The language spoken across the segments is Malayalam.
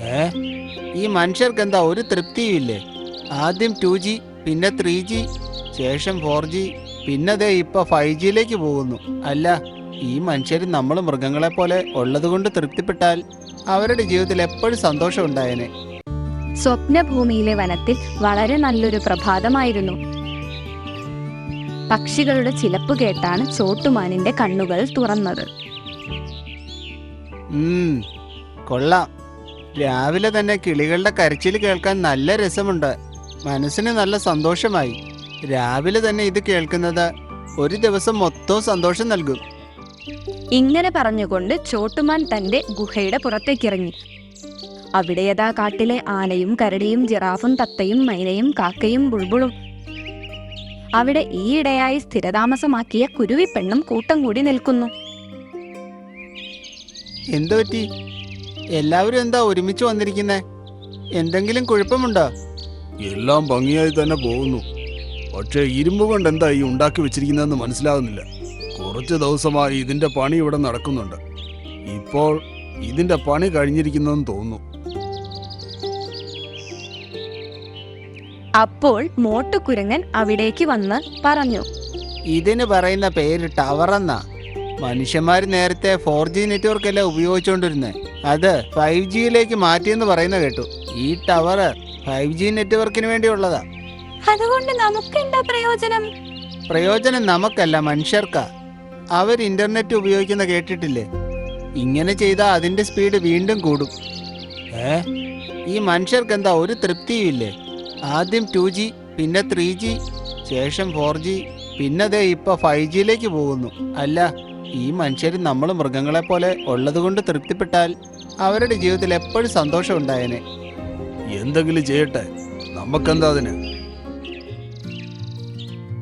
ഏ? ഈ മനുഷ്യർക്ക് എന്താ ഒരു തൃപ്തിയില്ലേ ആദ്യം ടു ജി പിന്നെ ത്രീ ജി ശേഷം ഫോർ ജി പിന്നെ ദേ ഇപ്പൊ ഫൈവ് ജിയിലേക്ക് പോകുന്നു. അല്ല ഈ മനുഷ്യർ നമ്മൾ മൃഗങ്ങളെ പോലെ ഉള്ളതുകൊണ്ട് തൃപ്തിപ്പെട്ടാൽ അവരുടെ ജീവിതത്തിൽ എപ്പോഴും സന്തോഷം ഉണ്ടായേനെ. സ്വപ്നഭൂമിയിലെ വനത്തിൽ വളരെ നല്ലൊരു പ്രഭാതമായിരുന്നു. പക്ഷികളുടെ ചിലപ്പ് കേട്ടാണ് ചോട്ടുമാനിന്റെ കണ്ണുകൾ തുറന്നത്. കൊള്ളാം. രാവിലെ തന്നെ കിളികളുടെ കരച്ചിൽ കേൾക്കാൻ നല്ല രസമുണ്ട്. മനസ്സിന് നല്ല സന്തോഷമായി. രാവിലെ തന്നെ ഇത് കേൾക്കുന്നത് ഒരു ദിവസം മൊത്തം സന്തോഷം നൽകും. ഇങ്ങനെ പറഞ്ഞുകൊണ്ട് ചോട്ടുമാൻ തന്റെ ഗുഹയുടെ പുറത്തേക്കിറങ്ങി. അവിടെ യഥാ കാട്ടിലെ ആനയും കരടിയും ജിറാഫും തത്തയും മൈനയും കാക്കയും ബുൾബുളും. അവിടെ ഈയിടെയായി സ്ഥിരതാമസമാക്കിയ കുരുവിപ്പെണ്ണും കൂട്ടം കൂടി നിൽക്കുന്നു. എന്തു പറ്റി എല്ലാവരും എന്താ ഒരുമിച്ച് വന്നിരിക്കുന്നേ? എന്തെങ്കിലും കുഴപ്പമുണ്ടോ? എല്ലാം ഭംഗിയായി തന്നെ പോകുന്നു. പക്ഷെ ഇരുമ്പ് കൊണ്ട് എന്താ ഈ ഉണ്ടാക്കി വെച്ചിരിക്കുന്നതെന്ന് മനസ്സിലാകുന്നില്ല കുറച്ച് ദിവസമായി ഇതിന്റെ പണി ഇവിടെ നടക്കുന്നുണ്ട്. ഇപ്പോൾ ഇതിന്റെ പണി കഴിഞ്ഞിരിക്കുന്നതെന്ന് തോന്നുന്നു. അപ്പോൾ മോട്ടുകുരങ്ങൻ അവിടേക്ക് വന്ന് പറഞ്ഞു ഇതിന് പറയുന്ന പേര് ടവർ എന്നാ മനുഷ്യന്മാർ നേരത്തെ ഫോർ ജി നെറ്റ്വർക്ക് അല്ലേ ഉപയോഗിച്ചുകൊണ്ടിരുന്നത് അത് ഫൈവ് ജിയിലേക്ക് മാറ്റിയെന്ന് പറയുന്ന കേട്ടു. ഈ ടവർ ഫൈവ് ജി നെറ്റ്വർക്കിന് വേണ്ടിയുള്ളതാ. അതുകൊണ്ട് നമുക്ക് എന്താ പ്രയോജനം? പ്രയോജനം നമുക്കല്ല മനുഷ്യർക്കാ. അവർ ഇന്റർനെറ്റ് ഉപയോഗിക്കുന്ന കേട്ടിട്ടില്ലേ? ഇങ്ങനെ ചെയ്താൽ അതിന്റെ സ്പീഡ് വീണ്ടും കൂടും. ഏ? ഈ മനുഷ്യർക്ക് എന്താ ഒരു തൃപ്തിയുമില്ലേ? ആദ്യം ടു ജി പിന്നെ ത്രീ ജി ശേഷം ഫോർ ജി പിന്നെ ദേ ഇപ്പൊ ഫൈവ് ജിയിലേക്ക് പോകുന്നു. അല്ല ഈ മനുഷ്യർ നമ്മൾ മൃഗങ്ങളെ പോലെ ഉള്ളതുകൊണ്ട് തൃപ്തിപ്പെട്ടാൽ അവരുടെ ജീവിതത്തിൽ എപ്പോഴും സന്തോഷം ഉണ്ടായേനെ. എന്തെങ്കിലും ചെയ്യട്ടെ? നമുക്കെന്താ അതിന്?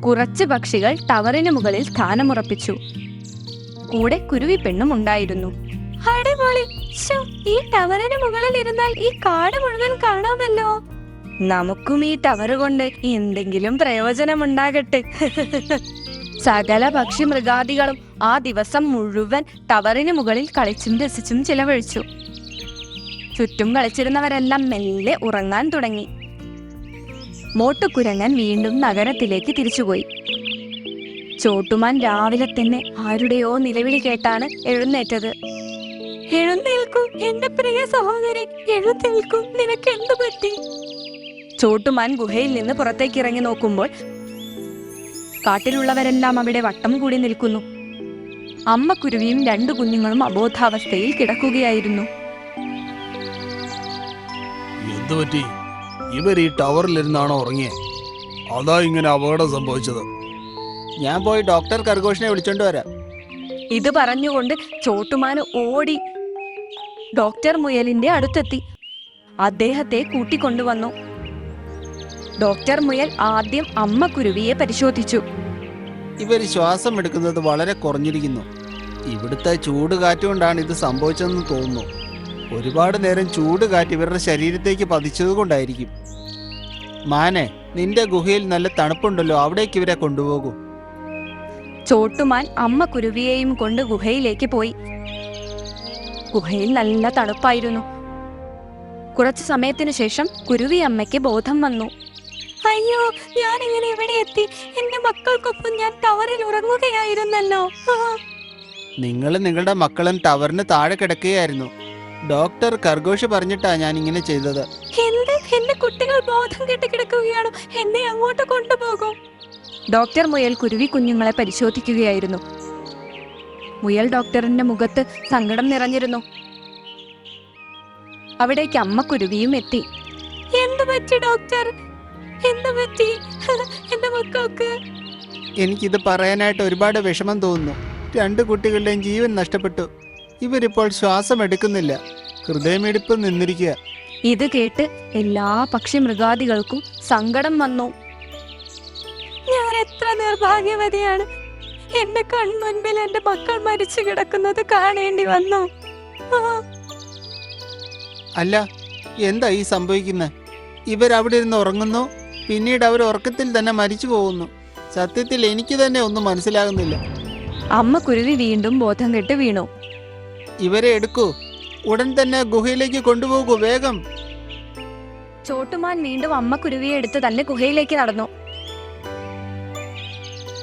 കുറച്ച് പക്ഷികൾ ടവറിന് മുകളിൽ സ്ഥാനമുറപ്പിച്ചു. കൂടെ കുരുവി പെണ്ണും ഉണ്ടായിരുന്നു. അടിപൊളി ഈ ടവറിന് മുകളിൽ ഇരുന്നാൽ ഈ കാട് മുഴുവൻ കാണാമല്ലോ. നമുക്കും ഈ ടവർ കൊണ്ട് എന്തെങ്കിലും പ്രയോജനമുണ്ടാകട്ടെ. സകല പക്ഷി മൃഗാദികളും ആ ദിവസം മുഴുവൻ ടവറിന് മുകളിൽ കളിച്ചും രസിച്ചും ചിലവഴിച്ചു. ചുറ്റും കളിച്ചിരുന്നവരെല്ലാം മെല്ലെ ഉറങ്ങാൻ തുടങ്ങി. മോട്ടുകുരങ്ങൻ വീണ്ടും നഗരത്തിലേക്ക് തിരിച്ചുപോയി. ചോട്ടുമാൻ രാവിലെ തന്നെ ആരുടെയോ നിലവിളി കേട്ടാണ് എഴുന്നേറ്റത്. എഴുന്നേൽക്കൂ എന്റെ പ്രിയ സഹോദരി എഴുന്നേൽക്കൂ നിനക്ക് എന്തു പറ്റി? ചോട്ടുമാൻ ഗുഹയിൽ നിന്ന് പുറത്തേക്ക് ഇറങ്ങി നോക്കുമ്പോൾ കാട്ടിലുള്ളവരെല്ലാം അവിടെ വട്ടം കൂടി നിൽക്കുന്നു. അമ്മ കുരുവിയും രണ്ടു കുഞ്ഞുങ്ങളും അബോധാവസ്ഥയിൽ കിടക്കുകയായിരുന്നു. എന്തുപറ്റി ഇവർ ഈ ടവറിലിരുന്നാണോ ഉറങ്ങിയേ? അതാ ഇങ്ങനെ അപകടം സംഭവിച്ചത്. ഞാൻ പോയി ഡോക്ടർ കർഘോഷിനെ വിളിച്ചോണ്ട് വരാം. ഇത് പറഞ്ഞുകൊണ്ട് ചോട്ടുമാന് ഓടി. ഡോക്ടർ മുയലിന്റെ അടുത്തെത്തി. അദ്ദേഹത്തെ കൂട്ടിക്കൊണ്ടുവന്നു. ഡോക്ടർ മുയൽ ആദ്യം അമ്മ കുരുവിയെ പരിശോധിച്ചു. ഇവർ ശ്വാസം എടുക്കുന്നത് വളരെ കുറഞ്ഞിരിക്കുന്നു. ഇവിടുത്തെ ചൂട് കാറ്റുകൊണ്ടാണ് ഇത് സംഭവിച്ചതെന്ന് തോന്നുന്നു. ഒരുപാട് നേരം ചൂട് കാറ്റ് ഇവരുടെ ശരീരത്തേക്ക് പതിച്ചത് കൊണ്ടായിരിക്കും. മാനെ നിന്റെ ഗുഹയിൽ നല്ല തണുപ്പുണ്ടല്ലോ അവിടേക്ക് ഇവരെ കൊണ്ടുപോകൂ. ചോട്ടുമാൻ അമ്മ കുരുവിയെയും കൊണ്ട് ഗുഹയിലേക്ക് പോയി. ഗുഹയിൽ നല്ല തണുപ്പായിരുന്നു. കുറച്ചു സമയത്തിനു ശേഷം കുരുവി അമ്മയ്ക്ക് ബോധം വന്നു. അയ്യോ ഞാൻ ഇങ്ങനെ ഇവിടെ എത്തി. എന്റെ മക്കൾക്കൊപ്പം ഞാൻ ടവറിൽ ഉറങ്ങുകയായിരുന്നല്ലോ. നിങ്ങൾ നിങ്ങളുടെ മക്കളും ടവറിന് താഴെ കിടക്കുകയായിരുന്നു. ഡോക്ടർ കർഗോഷ് പറഞ്ഞിട്ടാ ഞാൻ ഇങ്ങനെ ചെയ്തത്. എന്ത്? എന്റെ കുട്ടികൾ ബോധം കെട്ട് കിടക്കുകയാണോ? എന്നെ അങ്ങോട്ട് കൊണ്ടുപോകും. ഡോക്ടർ മുയൽ കുരുവി കുഞ്ഞുങ്ങളെ പരിശോധിക്കുകയായിരുന്നു. മുയൽ ഡോക്ടറിന്റെ മുഖത്ത് സങ്കടം നിറഞ്ഞിരുന്നു. അവിടേക്ക് അമ്മ കുരുവിയും എത്തി. എന്ത് പറ്റി ഡോക്ടർ? എന്ത് പറ്റി? എന്റെ മക്കൾക്ക്. എനിക്കിത് പറയാനായിട്ട് ഒരുപാട് വിഷമം തോന്നുന്നു. രണ്ട് കുട്ടികളുടെയും ജീവൻ നഷ്ടപ്പെട്ടു. ഇവരിപ്പോൾ ശ്വാസം എടുക്കുന്നില്ല ഹൃദയമിടിപ്പ് നിന്നിരിക്കുക. ഇത് കേട്ട് എല്ലാ പക്ഷി മൃഗാദികൾക്കും സങ്കടം വന്നു. ഞാൻ എത്ര നിർഭാഗ്യവതിയാണ്. എന്റെ കൺമുൻപിൽ എന്റെ മക്കൾ മരിച്ചു കിടക്കുന്നത് കാണേണ്ടി വന്നു. അല്ല എന്താ ഈ സംഭവിക്കുന്നത് ഇവരവിടെ ഇരുന്ന് ഉറങ്ങുന്നു? പിന്നീട് അവർ ഉറക്കത്തിൽ തന്നെ മരിച്ചു പോകുന്നു. സത്യത്തിൽ എനിക്ക് തന്നെ ഒന്നും മനസ്സിലാകുന്നില്ല. അമ്മ കുരുവി വീണ്ടും ബോധം കെട്ട് വീണു. ഇവരെ എടുക്കൂ. ഉടൻ തന്നെ ഗുഹയിലേക്ക് കൊണ്ടുപോകൂ വേഗം. ചോട്ടുമാൻ വീണ്ടും അമ്മ കുരുവിയെ എടുത്ത് തന്നെ ഗുഹയിലേക്ക് നടന്നു.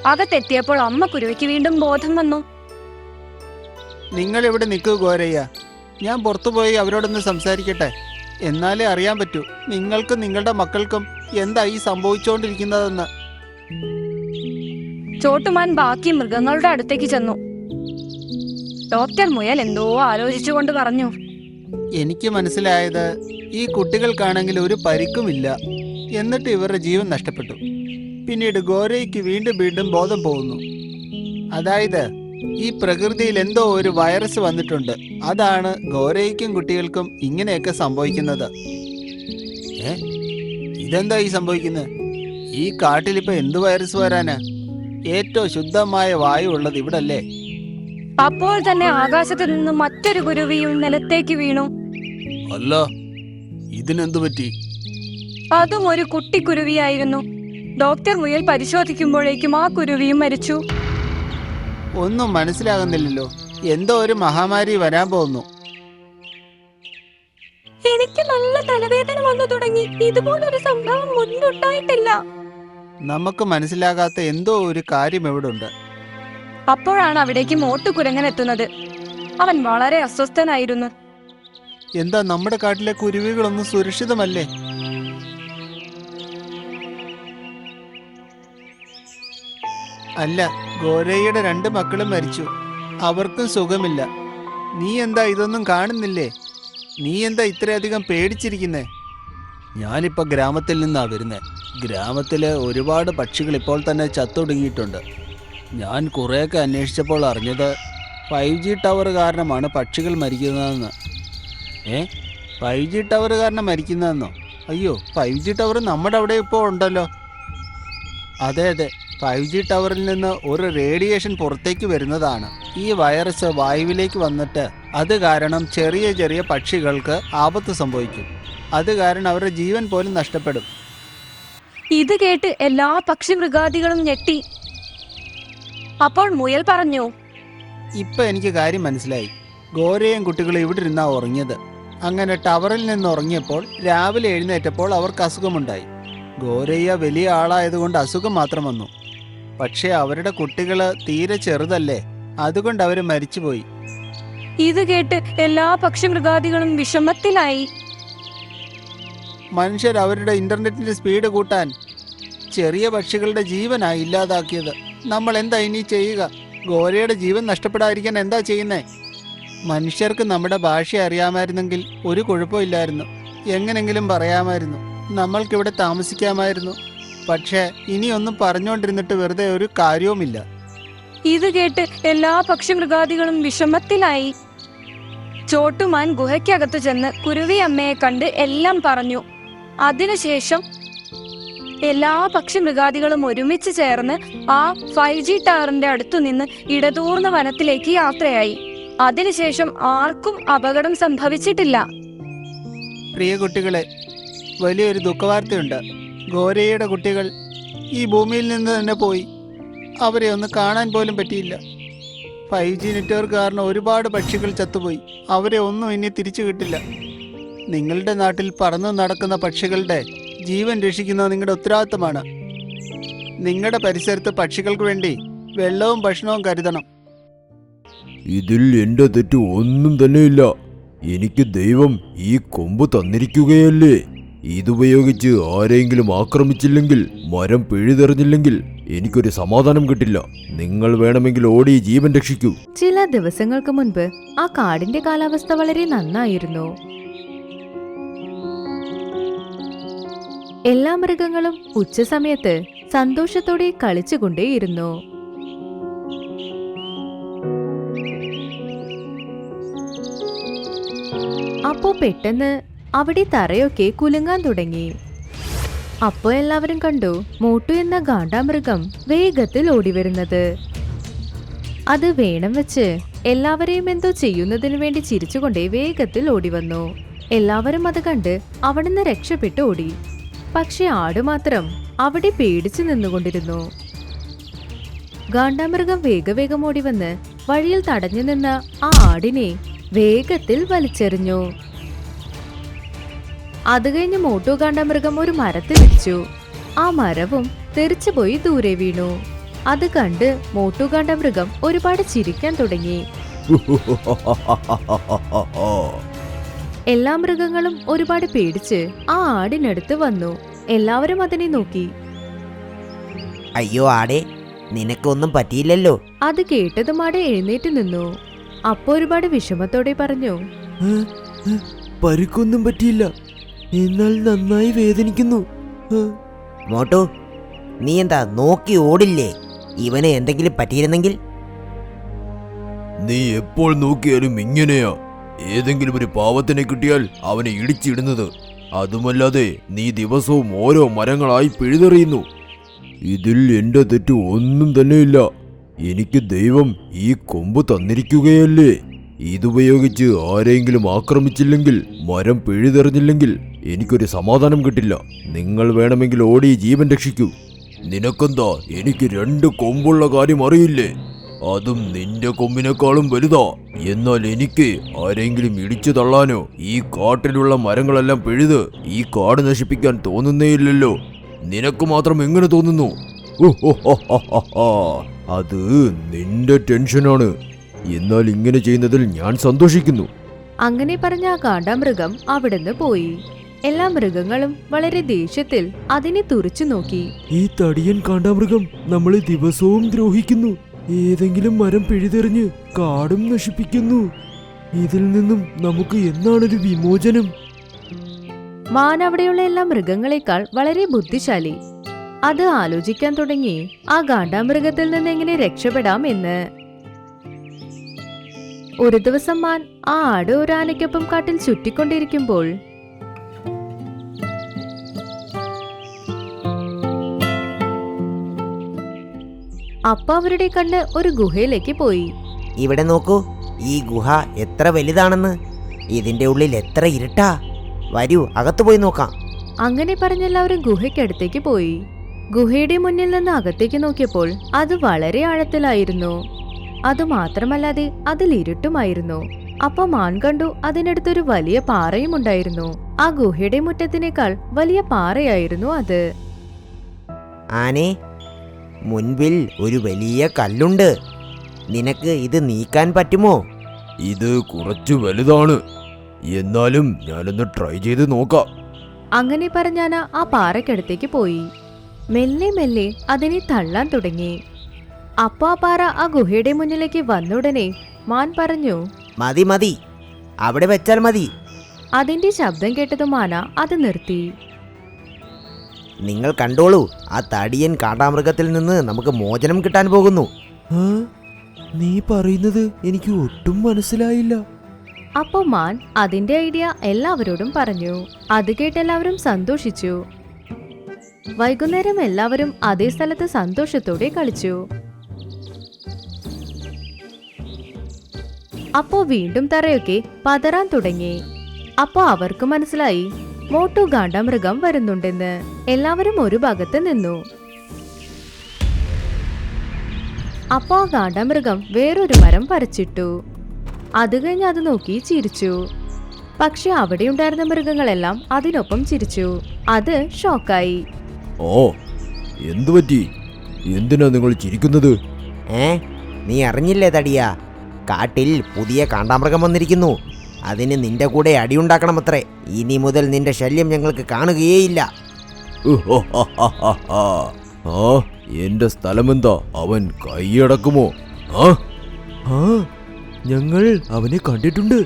അകത്തെത്തിയപ്പോൾ അമ്മ കുരുവിക്ക് വീണ്ടും ബോധം വന്നു. നിങ്ങൾ ഇവിടെ നിൽക്കൂ ഗോരയ്യ. ഞാൻ പുറത്തുപോയി അവരോടൊന്ന് സംസാരിക്കട്ടെ. എന്നാലേ അറിയാൻ പറ്റൂ. നിങ്ങൾക്കും നിങ്ങളുടെ മക്കൾക്കും എന്താ ഈ സംഭവിച്ചുകൊണ്ടിരിക്കുന്നതെന്ന് ചോട്ടുമാൻ ബാക്കി മൃഗങ്ങളുടെ അടുത്തേക്ക് ചെന്നു. ഡോക്ടർ മുയൽ എന്തോ ആലോചിച്ചുകൊണ്ട് പറഞ്ഞു. എനിക്ക് മനസ്സിലായത് ഈ കുട്ടികൾക്കാണെങ്കിൽ ഒരു പരിക്കുമില്ല. എന്നിട്ട് ഇവരുടെ ജീവൻ നഷ്ടപ്പെട്ടു. പിന്നീട് ഗോരയ്ക്ക് വീണ്ടും വീണ്ടും ബോധം പോകുന്നു. അതായത് ഈ പ്രകൃതിയിൽ എന്തോ ഒരു വൈറസ് വന്നിട്ടുണ്ട്. അതാണ് ഗോരയ്ക്കും കുട്ടികൾക്കും ഇങ്ങനെയൊക്കെ സംഭവിക്കുന്നത്. ഏ? ഇതെന്താ ഈ സംഭവിക്കുന്നത്? ഈ കാട്ടിലിപ്പോ എന്ത് വൈറസ് വരാനാ? ഏറ്റവും ശുദ്ധമായ വായു ഉള്ളത് ഇവിടല്ലേ? അപ്പോൾ തന്നെ ആകാശത്ത് നിന്ന് മറ്റൊരു കുരുവിയും നിലത്തേക്ക് വീണു. അല്ല ഇതിനെന്തു പറ്റി? അതും ഒരു കുട്ടിക്കുരുവിയായിരുന്നു ഡോക്ടർ മുയൽ പരിശോധിക്കുമ്പോഴേക്കും ആ കുരുവിയും മരിച്ചു. ഒന്നും മനസ്സിലാകുന്നില്ലല്ലോ. എന്തോ ഒരു മഹാമാരി വരാൻ പോകുന്നു. എനിക്ക് നല്ല തലവേദന വന്നു തുടങ്ങി. ഇതുപോലൊരു സംഭവം മുൻപുണ്ടായിട്ടില്ല. നമുക്ക് മനസ്സിലാകാത്ത എന്തോ ഒരു കാര്യം എവിടെ ഉണ്ട് അപ്പോഴാണ് അവിടേക്ക് മോട്ടുകുരങ്ങൻ എത്തുന്നത്. അവൻ വളരെ അസ്വസ്ഥനായിരുന്നു. എന്താ നമ്മുടെ കാട്ടിലെ കുരുവികളൊന്നും സുരക്ഷിതമല്ലേ? അല്ല ഗോരയുടെ രണ്ട് മക്കളും മരിച്ചു. അവർക്കും സുഖമില്ല. നീ എന്താ ഇതൊന്നും കാണുന്നില്ലേ? നീ എന്താ ഇത്രയധികം പേടിച്ചിരിക്കുന്നേ? ഞാനിപ്പോ ഗ്രാമത്തിൽ നിന്നാണ് വരുന്നത് ഗ്രാമത്തിലെ ഒരുപാട് പക്ഷികൾ ഇപ്പോൾ തന്നെ ചത്തൊടുങ്ങിയിട്ടുണ്ട്. ഞാൻ കുറേയൊക്കെ അന്വേഷിച്ചപ്പോൾ അറിഞ്ഞത് ഫൈവ് ജി ടവർ കാരണമാണ് പക്ഷികൾ മരിക്കുന്നതെന്ന്. ഏ? ഫൈവ് ജി ടവർ കാരണം മരിക്കുന്നതെന്നോ? അയ്യോ ഫൈവ് ജി ടവർ നമ്മുടെ അവിടെ ഇപ്പോൾ ഉണ്ടല്ലോ. അതെ അതെ. ഫൈവ് ജി ടവറിൽ നിന്ന് ഒരു റേഡിയേഷൻ പുറത്തേക്ക് വരുന്നതാണ്. ഈ വൈറസ് വായുവിലേക്ക് വന്നിട്ട് അത് കാരണം ചെറിയ ചെറിയ പക്ഷികൾക്ക് ആപത്ത് സംഭവിക്കും. അത് കാരണം അവരുടെ ജീവൻ പോലും നഷ്ടപ്പെടും. ഇത് കേട്ട് എല്ലാ പക്ഷി മൃഗാദികളും ഞെട്ടി. അപ്പോൾ മുയൽ പറഞ്ഞു ഇപ്പൊ എനിക്ക് കാര്യം മനസ്സിലായി. ഗോരയും കുട്ടികളും ഇവിടെ ഇരുന്നാ ഉറങ്ങിയത്. അങ്ങനെ ടവറിൽ നിന്ന് ഉറങ്ങിയപ്പോൾ രാവിലെ എഴുന്നേറ്റപ്പോൾ അവർക്ക് അസുഖമുണ്ടായി. ഗോരയ്യ വലിയ ആളായതുകൊണ്ട് അസുഖം മാത്രം വന്നു. പക്ഷേ അവരുടെ കുട്ടികൾ തീരെ ചെറുതല്ലേ? അതുകൊണ്ട് അവർ മരിച്ചുപോയി. ഇത് കേട്ട് എല്ലാ പക്ഷി മൃഗാദികളും വിഷമത്തിലായി. മനുഷ്യർ അവരുടെ ഇന്റർനെറ്റിന്റെ സ്പീഡ് കൂട്ടാൻ ചെറിയ പക്ഷികളുടെ ജീവനായി ഇല്ലാതാക്കിയത്. നമ്മൾ എന്താ ഇനി ചെയ്യുക? ഗോരയുടെ ജീവൻ നഷ്ടപ്പെടാതിരിക്കാൻ എന്താ ചെയ്യുന്നേ? മനുഷ്യർക്ക് നമ്മുടെ ഭാഷ അറിയാമായിരുന്നെങ്കിൽ ഒരു കുഴപ്പമില്ലായിരുന്നു. എങ്ങനെങ്കിലും പറയാമായിരുന്നു. നമ്മൾക്കിവിടെ താമസിക്കാമായിരുന്നു. പക്ഷേ ഇനിയൊന്നും പറഞ്ഞുകൊണ്ടിരുന്നിട്ട് വെറുതെ ഒരു കാര്യവുമില്ല. ഇത് കേട്ട് എല്ലാ പക്ഷി മൃഗാദികളും വിഷമത്തിലായി. ചോട്ടുമാൻ ഗുഹയ്ക്കകത്ത് ചെന്ന് കുരുവി അമ്മയെ കണ്ട് എല്ലാം പറഞ്ഞു. അതിനുശേഷം എല്ലാ പക്ഷി മൃഗാദികളും ഒരുമിച്ച് ചേർന്ന് ആ ഫൈവ് ജി ടവറിന്റെ അടുത്തു നിന്ന് ഇടതൂർന്ന വനത്തിലേക്ക് യാത്രയായി. അതിനുശേഷം ആർക്കും അപകടം സംഭവിച്ചിട്ടില്ല. പ്രിയ കുട്ടികളെ വലിയൊരു ദുഃഖവാർത്തയുണ്ട്. ഗോരയുടെ കുട്ടികൾ ഈ ഭൂമിയിൽ നിന്ന് തന്നെ പോയി. അവരെ ഒന്ന് കാണാൻ പോലും പറ്റിയില്ല. ഫൈവ് ജി നെറ്റ്വർക്ക് കാരണം ഒരുപാട് പക്ഷികൾ ചത്തുപോയി. അവരെ ഒന്നും ഇനി തിരിച്ചു കിട്ടില്ല. നിങ്ങളുടെ നാട്ടിൽ പറന്നു നടക്കുന്ന പക്ഷികളുടെ ജീവൻ രക്ഷിക്കുന്നത് നിങ്ങളുടെ ഉത്തരവാദിത്തമാണ്. നിങ്ങളുടെ പരിസരത്ത് പക്ഷികൾക്ക് വേണ്ടി വെള്ളവും ഭക്ഷണവും കരുതണം. ഇതിൽ എന്റെ തെറ്റ് ഒന്നും തന്നെയില്ല. എനിക്ക് ദൈവം ഈ കൊമ്പ് തന്നിരിക്കുകയല്ലേ? ഇതുപയോഗിച്ച് ആരെങ്കിലും ആക്രമിച്ചില്ലെങ്കിൽ മരം പിഴുതെറിഞ്ഞില്ലെങ്കിൽ എനിക്കൊരു സമാധാനം കിട്ടില്ല. നിങ്ങൾ വേണമെങ്കിൽ ഓടി ജീവൻ രക്ഷിക്കൂ. ചില ദിവസങ്ങൾക്ക് മുൻപ് ആ കാടിന്റെ കാലാവസ്ഥ വളരെ നന്നായിരുന്നു. എല്ലാ മൃഗങ്ങളും ഉച്ചസമയത്ത് സന്തോഷത്തോടെ കളിച്ചുകൊണ്ടേയിരുന്നു. അപ്പോ പെട്ടെന്ന് അവിടെ തറയൊക്കെ കുലുങ്ങാൻ തുടങ്ങി. അപ്പോ എല്ലാവരും കണ്ടു മോട്ടു എന്ന ഗാണ്ടാമൃഗം വേഗത്തിൽ ഓടിവരുന്നത്. അത് വേണം വെച്ച് എല്ലാവരെയും എന്തോ ചെയ്യുന്നതിനു വേണ്ടി ചിരിച്ചുകൊണ്ടേ വേഗത്തിൽ ഓടി വന്നു എല്ലാവരും അത് കണ്ട് അവിടുന്ന് രക്ഷപ്പെട്ട് ഓടി. പക്ഷെ ആട് മാത്രം അവിടെ പേടിച്ചു നിന്നുകൊണ്ടിരുന്നു. ഗാണ്ടാമൃഗം വേഗവേഗം ഓടി വന്ന് വഴിയിൽ തടഞ്ഞു നിന്ന ആ ആടിനെ വേഗത്തിൽ വലിച്ചെറിഞ്ഞു. അത് കഴിഞ്ഞ് മോട്ടു മൃഗം ഒരു മരത്തിൽ വെച്ചു. ആ മരവും തെറിച്ചുപോയി ദൂരെ വീണു. അത് കണ്ട് മോട്ടു മൃഗം ഒരുപാട് ചിരിക്കാൻ തുടങ്ങി. എല്ലാ മൃഗങ്ങളും ഒരുപാട് പേടിച്ച് ആ ആടിനടുത്ത് വന്നു. എല്ലാവരും അതിനെ നോക്കി. അയ്യോ ആടെ നിനക്കൊന്നും പറ്റിയില്ലല്ലോ. അത് കേട്ടതും ആടെ എഴുന്നേറ്റ് നിന്നു. അപ്പൊ ഒരുപാട് വിഷമത്തോടെ പറഞ്ഞു. പരുക്കൊന്നും പറ്റിയില്ല. എന്നാൽ നന്നായി വേദനിക്കുന്നു. മോട്ടോ നീ എന്താ നോക്കി ഓടില്ലേ? ഇവന് എന്തെങ്കിലും പറ്റിയിരുന്നെങ്കിൽ? നീ എപ്പോൾ നോക്കിയാലും ഇങ്ങനെയാ. ഏതെങ്കിലും ഒരു പാവത്തിനെ കിട്ടിയാൽ അവനെ ഇടിച്ചിടുന്നത്. അതുമല്ലാതെ നീ ദിവസവും ഓരോ മരങ്ങളായി പിഴുതെറിയുന്നു. ഇതിൽ എന്റെ തെറ്റ് ഒന്നും തന്നെയില്ല. എനിക്ക് ദൈവം ഈ കൊമ്പ് തന്നിരിക്കുകയല്ലേ. ഇതുപയോഗിച്ച് ആരെങ്കിലും ആക്രമിച്ചില്ലെങ്കിൽ മരം പിഴുതെറിഞ്ഞില്ലെങ്കിൽ എനിക്കൊരു സമാധാനം കിട്ടില്ല. നിങ്ങൾ വേണമെങ്കിൽ ഓടി ജീവൻ രക്ഷിക്കൂ. നിനക്കെന്താ? എനിക്ക് രണ്ട് കൊമ്പുള്ള കാര്യം അറിയില്ലേ? അതും നിന്റെ കൊമ്പിനേക്കാളും വലുതാ. എന്നാൽ എനിക്ക് ആരെങ്കിലും ഇടിച്ചു തള്ളാനോ ഈ കാട്ടിലുള്ള മരങ്ങളെല്ലാം പിഴുത് ഈ കാട് നശിപ്പിക്കാൻ തോന്നുന്നേയില്ലല്ലോ. നിനക്ക് മാത്രം എങ്ങനെ തോന്നുന്നു. അത് നിന്റെ ടെൻഷനാണ് എന്നാൽ ഇങ്ങനെ ചെയ്യുന്നതിൽ ഞാൻ സന്തോഷിക്കുന്നു അങ്ങനെ പറഞ്ഞ ആ കാണ്ടാമൃഗം അവിടുന്ന് പോയി എല്ലാ മൃഗങ്ങളും വളരെ ദേഷ്യത്തിൽ അതിനെ തുറച്ചു നോക്കി. ഈ തടിയൻ കാണ്ടാമൃഗം നമ്മളെ ദിവസവും ദ്രോഹിക്കുന്നു. ഏതെങ്കിലും മരം പിഴുതെറിഞ്ഞ് കാടും നശിപ്പിക്കുന്നു. ഇതിൽ നിന്നും നമുക്ക് എന്നാണൊരു വിമോചനം? മാൻ അവിടെയുള്ള എല്ലാ മൃഗങ്ങളെക്കാൾ വളരെ ബുദ്ധിശാലി. അത് ആലോചിക്കാൻ തുടങ്ങി ആ കാണ്ടാമൃഗത്തിൽ നിന്ന് എങ്ങനെ രക്ഷപ്പെടാം എന്ന്. ഒരു ദിവസം മാൻ ആ ആട് ഒരാനയ്ക്കൊപ്പം കാട്ടിൽ ചുറ്റിക്കൊണ്ടിരിക്കുമ്പോൾ അപ്പ അവരുടെ കണ്ണ് ഒരു ഗുഹയിലേക്ക് പോയി. ഇവിടെ നോക്കൂ ഈ ഗുഹ എത്ര വലുതാണെന്ന്. ഇതിന്റെ ഉള്ളിൽ എത്ര ഇരുട്ടാ. വരൂ അകത്തു പോയി നോക്കാം. അങ്ങനെ പറഞ്ഞെല്ലാവരും ഗുഹയ്ക്കടുത്തേക്ക് പോയി. ഗുഹയുടെ മുന്നിൽ നിന്ന് അകത്തേക്ക് നോക്കിയപ്പോൾ അത് വളരെ ആഴത്തിലായിരുന്നു. അതുമാത്രമല്ലാതെ അതിൽ ഇരുട്ടുമായിരുന്നു. അപ്പൊ മാൻ കണ്ടു അതിനടുത്തൊരു വലിയ പാറയും ഉണ്ടായിരുന്നു. ആ ഗുഹയുടെ മുറ്റത്തിനേക്കാൾ വലിയ പാറയായിരുന്നു അത്. ആനെ മുൻപിൽ ഒരു വലിയ കല്ലുണ്ട്. നിനക്ക് ഇത് നീക്കാൻ പറ്റുമോ? ഇത് കുറച്ച് വലുതാണ്. എന്നാലും ഞാനൊന്ന് ട്രൈ ചെയ്ത് നോക്കാം. അങ്ങനെ പറഞ്ഞാന ആ പാറയ്ക്കടുത്തേക്ക് പോയി. മെല്ലെ മെല്ലെ അതിനെ തള്ളാൻ തുടങ്ങി. അപ്പൊ ആ പാറ ആ ഗുഹയുടെ മുന്നിലേക്ക് വന്നുടനെ മാൻ പറഞ്ഞു മതി മതി. അവിടെ വെച്ചാൽ മതി. അതിന്റെ ശബ്ദം കേട്ടതും മാന അത് നിർത്തി. നിങ്ങൾ കണ്ടോളൂ ആ തടിയൻ കാട്ടാമൃഗത്തിൽ നിന്ന് നമുക്ക് മോചനം കിട്ടാൻ പോകുന്നു. നീ പറയുന്നത് എനിക്ക് ഒട്ടും മനസ്സിലായില്ല. അപ്പോ മാൻ അതിന്റെ ഐഡിയ എല്ലാവരോടും പറഞ്ഞു. അത് കേട്ട് എല്ലാവരും സന്തോഷിച്ചു. വൈകുന്നേരം എല്ലാവരും അതേ സ്ഥലത്ത് സന്തോഷത്തോടെ കളിച്ചു. അപ്പോ വീണ്ടും തറയൊക്കെ പതറാൻ തുടങ്ങി. അപ്പോ അവർക്ക് മനസ്സിലായി മോട്ടു ഗാണ്ടാമൃഗം വരുന്നുണ്ടെന്ന് എല്ലാവരും ഒരു ഭാഗത്ത് നിന്നു. അപ്പോ ആ ഗാണ്ടാമൃഗം വേറൊരു മരം പറിച്ചിട്ടു. അത് കഴിഞ്ഞ് അത് നോക്കി ചിരിച്ചു. പക്ഷെ അവിടെ ഉണ്ടായിരുന്ന മൃഗങ്ങളെല്ലാം അതിനൊപ്പം ചിരിച്ചു. അത് ഷോക്കായി. ഓ എന്തു പറ്റി? എന്തിനാ നിങ്ങൾ ചിരിക്കുന്നത്? ഏ നീ അറിഞ്ഞില്ലേ തടിയാ? കാട്ടിൽ പുതിയ കാണ്ടാമൃഗം വന്നിരിക്കുന്നു. അതിന് നിന്റെ കൂടെ അടിയുണ്ടാക്കണം അത്രേ ഇനി മുതൽ നിന്റെ ശല്യം ഞങ്ങൾക്ക് കാണുകയേയില്ല. ആ എന്റെ സ്ഥലമെന്താ? അവൻ കൈയടക്കുമോ? ആ? ആ ഞങ്ങൾ അവനെ കണ്ടിട്ടുണ്ട്.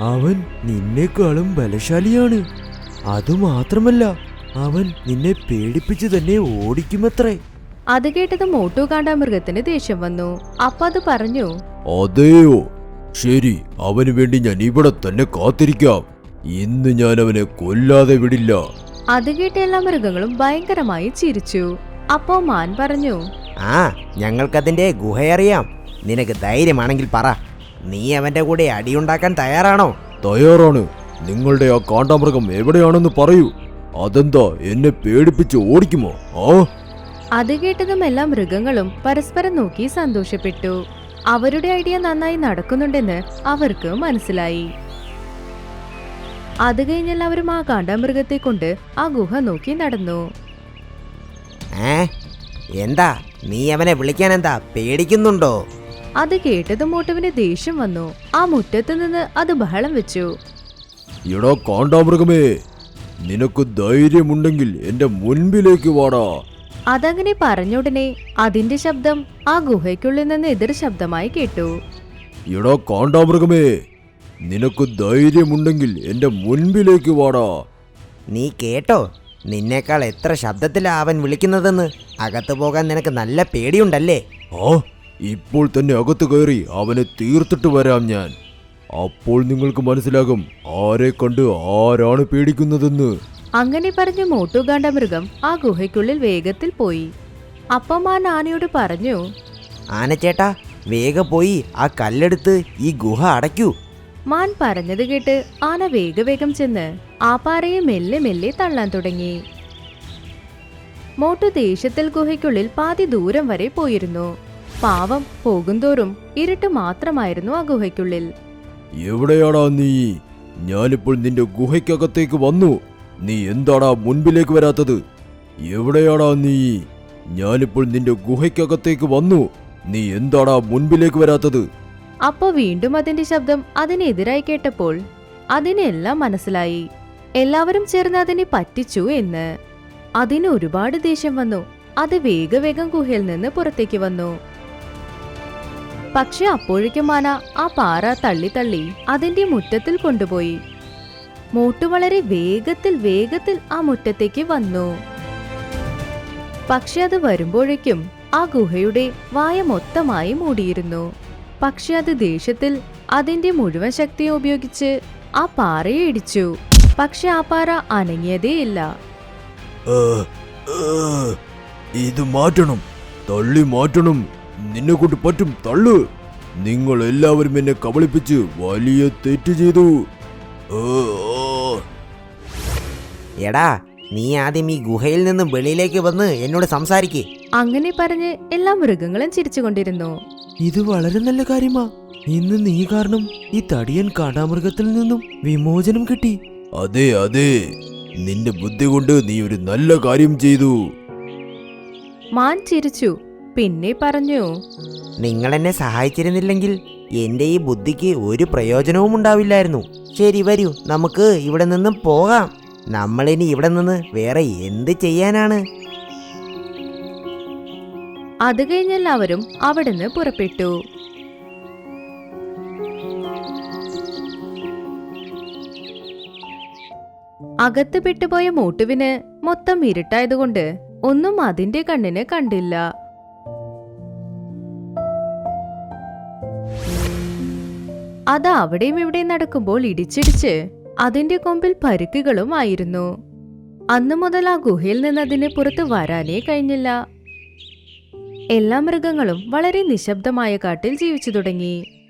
അവൻ നിന്നെക്കാളും ബലശാലിയാണ്. അതുമാത്രമല്ല അവൻ നിന്നെ പേടിപ്പിച്ച് തന്നെ ഓടിക്കുമത്രേ. അത് കേട്ടത് മോട്ടു കാണ്ടാമൃഗത്തിന് ദേഷ്യം വന്നു. അപ്പൊ അത് പറഞ്ഞു അതെയോ? ശരി അവന് വേണ്ടി ഞാൻ ഇവിടെ തന്നെ കാത്തിരിക്കാം. ഇന്ന് ഞാൻ അവനെ കൊല്ലാതെ വിടില്ല. അത് കേട്ട എല്ലാ മൃഗങ്ങളും ഭയങ്കരമായി ചിരിച്ചു. അപ്പോ മാൻ പറഞ്ഞു ആ ഞങ്ങൾക്കതിന്റെ ഗുഹയറിയാം. നിനക്ക് ധൈര്യമാണെങ്കിൽ പറ നീ അവന്റെ കൂടെ അടിയുണ്ടാക്കാൻ തയ്യാറാണോ? തയ്യാറാണ്. നിങ്ങളുടെ ആ കാണ്ടാമൃഗം എവിടെയാണെന്ന് പറയൂ. അതെന്താ എന്നെ പേടിപ്പിച്ച് ഓടിക്കുമോ? ആ? അത് കേട്ടതും എല്ലാ മൃഗങ്ങളും പരസ്പരം നോക്കി സന്തോഷപ്പെട്ടു. അവരുടെ ഐഡിയ നന്നായി നടക്കുന്നുണ്ടെന്ന് അവർക്ക് മനസ്സിലായി. അത് കഴിഞ്ഞ് എല്ലാവരും ആ കാണ്ടാമൃഗത്തെ കൊണ്ട് ആ ഗുഹ നോക്കി നടന്നു. ഏ? എന്താ? നീ അവനെ വിളിക്കാൻ എന്താ പേടിക്കുന്നുണ്ടോ? അത് കേട്ടത് മോട്ടവിന് ദേഷ്യം വന്നു. ആ മുറ്റത്ത് നിന്ന് അത് ബഹളം വെച്ചു. എടാ കാണ്ടാമൃഗമേ നിനക്ക് ധൈര്യമുണ്ടെങ്കിൽ എന്റെ മുൻപിലേക്ക് വാടാ. അതങ്ങനെ പറഞ്ഞുടനെ അതിന്റെ ശബ്ദം ആ ഗുഹയ്ക്കുള്ളിൽ നിന്ന് എതിർ ശബ്ദമായി കേട്ടു. എടാ കാണ്ടാമൃഗമേ നിനക്ക് ധൈര്യമുണ്ടെങ്കിൽ എന്റെ മുൻപിലേക്ക് വാടാ. നീ കേട്ടോ നിന്നേക്കാൾ എത്ര ശബ്ദത്തിലാ അവൻ വിളിക്കുന്നതെന്ന്. അകത്ത് പോകാൻ നിനക്ക് നല്ല പേടിയുണ്ടല്ലേ? ഓ ഇപ്പോൾ തന്നെ അകത്ത് കയറി അവനെ തീർത്തിട്ട് വരാം ഞാൻ. അപ്പോൾ നിങ്ങൾക്ക് മനസ്സിലാകും ആരെ കണ്ട് ആരാണ് പേടിക്കുന്നതെന്ന്. അങ്ങനെ പറഞ്ഞ് മോട്ടുകാണ്ട മൃഗം ആ ഗുഹയ്ക്കുള്ളിൽ വേഗത്തിൽ പോയി. അപ്പം ആ ആനയോട് പറഞ്ഞു ആനച്ചേട്ടാ വേഗം പോയി ആ കല്ലെടുത്ത് ഈ ഗുഹ അടയ്ക്കൂ. മാൻ പറഞ്ഞത് കേട്ട് ആന വേഗവേഗം ചെന്ന് ആ പാറയെ മെല്ലെ മെല്ലെ തള്ളാൻ തുടങ്ങി. മോട്ടു ദേഷ്യത്തിൽ ഗുഹയ്ക്കുള്ളിൽ പാതി ദൂരം വരെ പോയിരുന്നു. പാവം പോകുന്തോറും ഇരുട്ട് മാത്രമായിരുന്നു ആ ഗുഹയ്ക്കുള്ളിൽ. എവിടെയാടാ നീ? ഞാനിപ്പോൾ നിന്റെ ഗുഹയ്ക്കകത്തേക്ക് വന്നു. നീ എന്താടാ മുൻപിലേക്ക് വരാത്തത്? എവിടെയാടാ നീ? ഞാനിപ്പോൾ നിന്റെ ഗുഹയ്ക്കകത്തേക്ക് വന്നു. നീ എന്താടാ മുൻപിലേക്ക് വരാത്തത്? അപ്പോ വീണ്ടും അതിന്റെ ശബ്ദം അതിനെതിരായി കേട്ടപ്പോൾ അതിനെല്ലാം മനസ്സിലായി. എല്ലാവരും ചേർന്ന് അതിനെ പറ്റിച്ചു എന്ന്. അതിന് ഒരുപാട് ദേഷ്യം വന്നു. അത് വേഗവേഗം ഗുഹയിൽ നിന്ന് പുറത്തേക്ക് വന്നു. പക്ഷെ അപ്പോഴേക്കും ആന ആ പാറ തള്ളി തള്ളി അതിന്റെ മുറ്റത്തിൽ കൊണ്ടുപോയി. മോട്ടു വളരെ വേഗത്തിൽ വേഗത്തിൽ ആ മുറ്റത്തേക്ക് വന്നു. പക്ഷെ അത് വരുമ്പോഴേക്കും ആ ഗുഹയുടെ വായ മൊത്തമായി മൂടിയിരുന്നു. പക്ഷെ അത് ദേഷ്യത്തിൽ അതിന്റെ മുഴുവൻ ശക്തിയും ഉപയോഗിച്ച് ആ പാറയെ ഇടിച്ചു. പക്ഷെ ആ പാറ അനങ്ങിയതേയില്ല ഇത് മാറ്റണം തള്ളി മാറ്റണം നിന്നെ കൊണ്ട് പറ്റും തള്ളു. നിങ്ങൾ എല്ലാവരും എന്നെ കബളിപ്പിച്ച് വലിയ തെറ്റ് ചെയ്തു. എടാ നീ ആദ്യം ഈ ഗുഹയിൽ നിന്നും വെളിയിലേക്ക് വന്ന് എന്നോട് സംസാരിക്കേ. അങ്ങനെ പറഞ്ഞ് എല്ലാ മൃഗങ്ങളും ചിരിച്ചുകൊണ്ടിരുന്നു. ഇത് വളരെ നല്ല കാര്യമാ. ഇന്ന് നീ കാരണം ഈ തടിയൻ കാടാമൃഗത്തിൽ നിന്നും വിമോചനം കിട്ടി. അതെ അതെ. നിന്റെ ബുദ്ധി കൊണ്ട് നീ ഒരു നല്ല കാര്യം ചെയ്തു. മാൻ ചിരിച്ചു. പിന്നെ പറഞ്ഞു നിങ്ങൾ എന്നെ സഹായിച്ചിരുന്നില്ലെങ്കിൽ എന്റെ ഈ ബുദ്ധിക്ക് ഒരു പ്രയോജനവും ഉണ്ടാവില്ലായിരുന്നു ശരി വരൂ. നമുക്ക് ഇവിടെ നിന്നും പോകാം. നമ്മളിനി ഇവിടെ നിന്ന് വേറെ എന്ത് ചെയ്യാനാണ്? അത് കഴിഞ്ഞെല്ലാവരും അവിടുന്ന് പുറപ്പെട്ടു. അകത്ത് പെട്ടുപോയ മോട്ടുവിന് മൊത്തം ഇരുട്ടായതുകൊണ്ട് ഒന്നും അതിന്റെ കണ്ണിന് കണ്ടില്ല. അത് അവിടെയും ഇവിടെയും നടക്കുമ്പോൾ ഇടിച്ചിടിച്ച് അതിന്റെ കൊമ്പിൽ പരുക്കുകളും ആയിരുന്നു. അന്നു മുതൽ ആ ഗുഹയിൽ നിന്ന് അതിന് പുറത്ത് വരാനേ കഴിഞ്ഞില്ല. എല്ലാ മൃഗങ്ങളും വളരെ നിശബ്ദമായ കാട്ടിൽ ജീവിച്ചു തുടങ്ങി.